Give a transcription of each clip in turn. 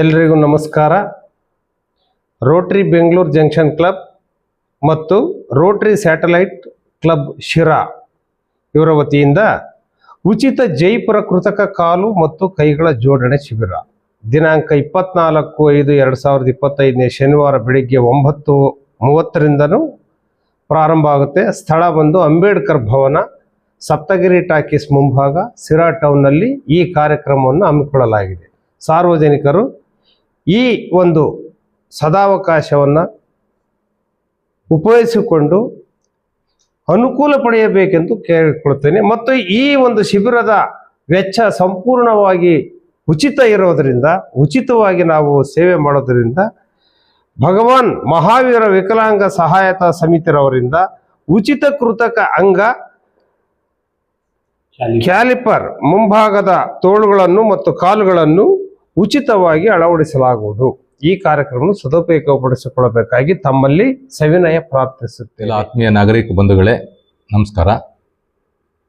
ಎಲ್ರಿಗೂ ನಮಸ್ಕಾರ. Rotary Bengaluru junction club ಮತ್ತು ರೋಟ್ರಿ ಸ್ಯಾಟಲೈಟ್ ಕ್ಲಬ್ ಶಿರಾ ಇವರ ವತಿಯಿಂದ ಉಚಿತ ಜೈಪುರ ಕೃತಕ ಕಾಲು ಮತ್ತು ಕೈಗಳ ಜೋಡಣೆ ಶಿಬಿರ. ದಿನಾಂಕ ಇಪ್ಪತ್ನಾಲ್ಕು ಐದು ಎರಡು ಸಾವಿರದ ಇಪ್ಪತ್ತೈದನೇ ಶನಿವಾರ ಬೆಳಿಗ್ಗೆ ಒಂಬತ್ತು ಮೂವತ್ತರಿಂದನೂ ಪ್ರಾರಂಭ ಆಗುತ್ತೆ. ಸ್ಥಳ ಬಂದು ಅಂಬೇಡ್ಕರ್ ಭವನ, ಸಪ್ತಗಿರಿ ಟಾಕೀಸ್ ಮುಂಭಾಗ ಸಿರಾ ಟೌನ್ನಲ್ಲಿ ಈ ಕಾರ್ಯಕ್ರಮವನ್ನು ಹಮ್ಮಿಕೊಳ್ಳಲಾಗಿದೆ. ಸಾರ್ವಜನಿಕರು ಈ ಒಂದು ಸದಾವಕಾಶವನ್ನು ಉಪಯೋಗಿಸಿಕೊಂಡು ಅನುಕೂಲ ಪಡೆಯಬೇಕೆಂದು ಕೇಳಿಕೊಳ್ತೇನೆ ಮತ್ತು ಈ ಒಂದು ಶಿಬಿರದ ವೆಚ್ಚ ಸಂಪೂರ್ಣವಾಗಿ ಉಚಿತ ಇರೋದರಿಂದ ಉಚಿತವಾಗಿ ನಾವು ಸೇವೆ ಮಾಡೋದರಿಂದ ಭಗವಾನ್ ಮಹಾವೀರ ವಿಕಲಾಂಗ ಸಹಾಯತಾ ಸಮಿತಿರವರಿಂದ ಉಚಿತ ಕೃತಕ ಅಂಗ ಕ್ಯಾಲಿಪರ್ ಮುಂಭಾಗದ ತೋಳುಗಳನ್ನು ಮತ್ತು ಕಾಲುಗಳನ್ನು ಉಚಿತವಾಗಿ ಅಳವಡಿಸಲಾಗುವುದು. ಈ ಕಾರ್ಯಕ್ರಮವನ್ನು ಸದುಪಯೋಗಪಡಿಸಿಕೊಳ್ಳಬೇಕಾಗಿ ತಮ್ಮಲ್ಲಿ ಸವಿನಯ ಪ್ರಾರ್ಥಿಸುತ್ತೇನೆ. ಆತ್ಮೀಯ ನಾಗರಿಕ ಬಂಧುಗಳೇ, ನಮಸ್ಕಾರ.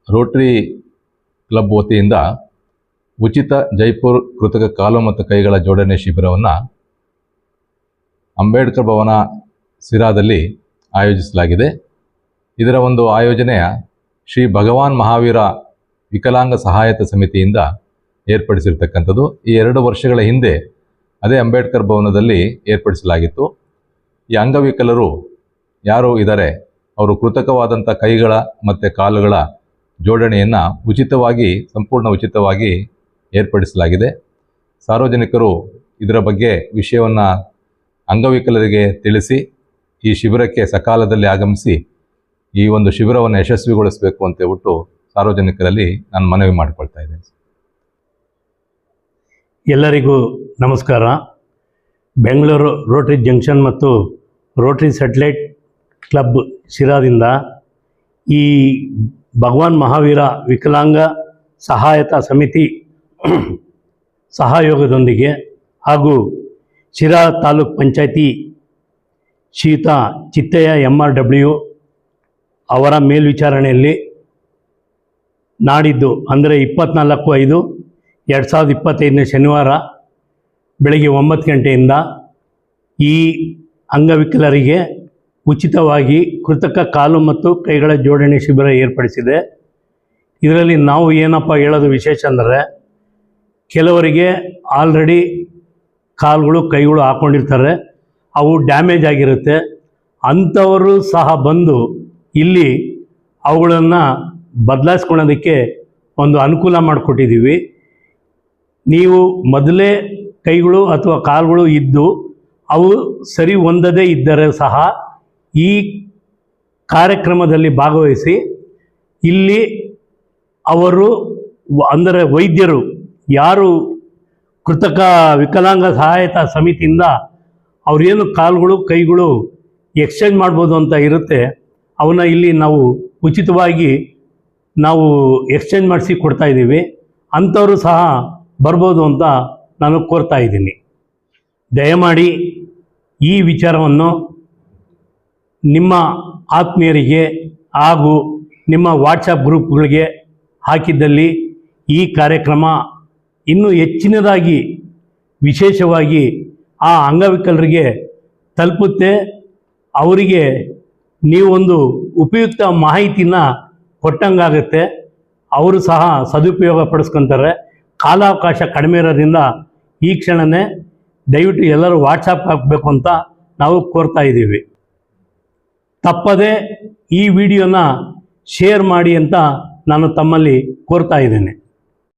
ರೋಟರಿ ಕ್ಲಬ್ ವತಿಯಿಂದ ಉಚಿತ ಜೈಪುರ್ ಕೃತಕ ಕಾಲು ಮತ್ತು ಕೈಗಳ ಜೋಡಣೆ ಶಿಬಿರವನ್ನು ಅಂಬೇಡ್ಕರ್ ಭವನ ಸಿರಾದಲ್ಲಿ ಆಯೋಜಿಸಲಾಗಿದೆ. ಇದರ ಒಂದು ಆಯೋಜನೆಯ ಶ್ರೀ ಭಗವಾನ್ ಮಹಾವೀರ ವಿಕಲಾಂಗ ಸಹಾಯತ ಸಮಿತಿಯಿಂದ ಏರ್ಪಡಿಸಿರ್ತಕ್ಕಂಥದ್ದು. ಈ ಎರಡು ವರ್ಷಗಳ ಹಿಂದೆ ಅದೇ ಅಂಬೇಡ್ಕರ್ ಭವನದಲ್ಲಿ ಏರ್ಪಡಿಸಲಾಗಿತ್ತು. ಈ ಅಂಗವಿಕಲರು ಯಾರು ಇದ್ದಾರೆ, ಅವರು ಕೃತಕವಾದಂಥ ಕೈಗಳ ಮತ್ತು ಕಾಲುಗಳ ಜೋಡಣೆಯನ್ನು ಉಚಿತವಾಗಿ, ಸಂಪೂರ್ಣ ಉಚಿತವಾಗಿ ಏರ್ಪಡಿಸಲಾಗಿದೆ. ಸಾರ್ವಜನಿಕರು ಇದರ ಬಗ್ಗೆ ವಿಷಯವನ್ನು ಅಂಗವಿಕಲರಿಗೆ ತಿಳಿಸಿ, ಈ ಶಿಬಿರಕ್ಕೆ ಸಕಾಲದಲ್ಲಿ ಆಗಮಿಸಿ, ಈ ಒಂದು ಶಿಬಿರವನ್ನು ಯಶಸ್ವಿಗೊಳಿಸಬೇಕು ಅಂತೇಳ್ಬಿಟ್ಟು ಸಾರ್ವಜನಿಕರಲ್ಲಿ ನಾನು ಮನವಿ ಮಾಡಿಕೊಳ್ತಾ ಇದ್ದೇನೆ. ಎಲ್ಲರಿಗೂ ನಮಸ್ಕಾರ. ಬೆಂಗಳೂರು ರೋಟ್ರಿ ಜಂಕ್ಷನ್ ಮತ್ತು ರೋಟ್ರಿ ಸ್ಯಾಟಲೈಟ್ ಕ್ಲಬ್ ಶಿರಾದಿಂದ ಈ ಭಗವಾನ್ ಮಹಾವೀರ ವಿಕಲಾಂಗ ಸಹಾಯತಾ ಸಮಿತಿ ಸಹಯೋಗದೊಂದಿಗೆ ಹಾಗೂ ಶಿರಾ ತಾಲೂಕ್ ಪಂಚಾಯತಿ ಶೀತ ಚಿತ್ತಯ್ಯ ಎಂ ಆರ್ ಡಬ್ಲ್ಯೂ ಅವರ ಮೇಲ್ವಿಚಾರಣೆಯಲ್ಲಿ ನಾಡಿದ್ದು ಅಂದರೆ ಇಪ್ಪತ್ನಾಲ್ಕು ಐದು ಎರಡು ಸಾವಿರದ ಇಪ್ಪತ್ತೈದನೇ ಶನಿವಾರ ಬೆಳಗ್ಗೆ ಒಂಬತ್ತು ಗಂಟೆಯಿಂದ ಈ ಅಂಗವಿಕಲರಿಗೆ ಉಚಿತವಾಗಿ ಕೃತಕ ಕಾಲು ಮತ್ತು ಕೈಗಳ ಜೋಡಣೆ ಶಿಬಿರ ಏರ್ಪಡಿಸಿದೆ. ಇದರಲ್ಲಿ ನಾವು ಏನಪ್ಪ ಹೇಳೋದು ವಿಶೇಷ ಅಂದರೆ ಕೆಲವರಿಗೆ ಆಲ್ರೆಡಿ ಕಾಲುಗಳು ಕೈಗಳು ಹಾಕ್ಕೊಂಡಿರ್ತಾರೆ ಅವು ಡ್ಯಾಮೇಜ್ ಆಗಿರುತ್ತೆ. ಅಂಥವರು ಸಹ ಬಂದು ಇಲ್ಲಿ ಅವುಗಳನ್ನು ಬದಲಾಯಿಸ್ಕೊಳೋದಕ್ಕೆ ಒಂದು ಅನುಕೂಲ ಮಾಡಿಕೊಟ್ಟಿದ್ದೀವಿ. ನೀವು ಮೊದಲೇ ಕೈಗಳು ಅಥವಾ ಕಾಲುಗಳು ಇದ್ದು ಅವು ಸರಿ ಹೊಂದದೇ ಇದ್ದರೆ ಸಹ ಈ ಕಾರ್ಯಕ್ರಮದಲ್ಲಿ ಭಾಗವಹಿಸಿ ಇಲ್ಲಿ ಅವರು ಅಂದರೆ ವೈದ್ಯರು, ಯಾರು ಕೃತಕ ವಿಕಲಾಂಗ ಸಹಾಯತಾ ಸಮಿತಿಯಿಂದ ಅವ್ರೇನು ಕಾಲುಗಳು, ಕೈಗಳು ಎಕ್ಸ್ಚೇಂಜ್ ಮಾಡ್ಬೋದು ಅಂತ ಇರುತ್ತೆ, ಅವನ್ನ ಇಲ್ಲಿ ನಾವು ಉಚಿತವಾಗಿ ನಾವು ಎಕ್ಸ್ಚೇಂಜ್ ಮಾಡಿಸಿ ಕೊಡ್ತಾ ಇದ್ದೀವಿ. ಅಂಥವರು ಸಹ ಬರ್ಬೋದು ಅಂತ ನಾನು ಕೋರ್ತಾ ಇದ್ದೀನಿ. ದಯಮಾಡಿ ಈ ವಿಚಾರವನ್ನು ನಿಮ್ಮ ಆತ್ಮೀಯರಿಗೆ ಹಾಗೂ ನಿಮ್ಮ ವಾಟ್ಸಪ್ ಗ್ರೂಪ್ಗಳಿಗೆ ಹಾಕಿದ್ದಲ್ಲಿ ಈ ಕಾರ್ಯಕ್ರಮ ಇನ್ನೂ ಹೆಚ್ಚಿನದಾಗಿ ವಿಶೇಷವಾಗಿ ಆ ಅಂಗವಿಕಲರಿಗೆ ತಲುಪುತ್ತೆ. ಅವರಿಗೆ ನೀವೊಂದು ಉಪಯುಕ್ತ ಮಾಹಿತಿನ ಕೊಟ್ಟಂಗಾಗುತ್ತೆ. ಅವರು ಸಹ ಸದುಪಯೋಗ ಪಡಿಸ್ಕೊತಾರೆ. ಕಾಲಾವಕಾಶ ಕಡಿಮೆ ಇರೋದ್ರಿಂದ ಈ ಕ್ಷಣನೇ ದಯವಿಟ್ಟು ಎಲ್ಲರೂ ವಾಟ್ಸಪ್ ಹಾಕಬೇಕು ಅಂತ ನಾವು ಕೋರ್ತಾ ಇದ್ದೀವಿ. ತಪ್ಪದೆ ಈ ವಿಡಿಯೋನ ಶೇರ್ ಮಾಡಿ ಅಂತ ನಾನು ತಮ್ಮಲ್ಲಿ ಕೋರ್ತಾ ಇದ್ದೇನೆ.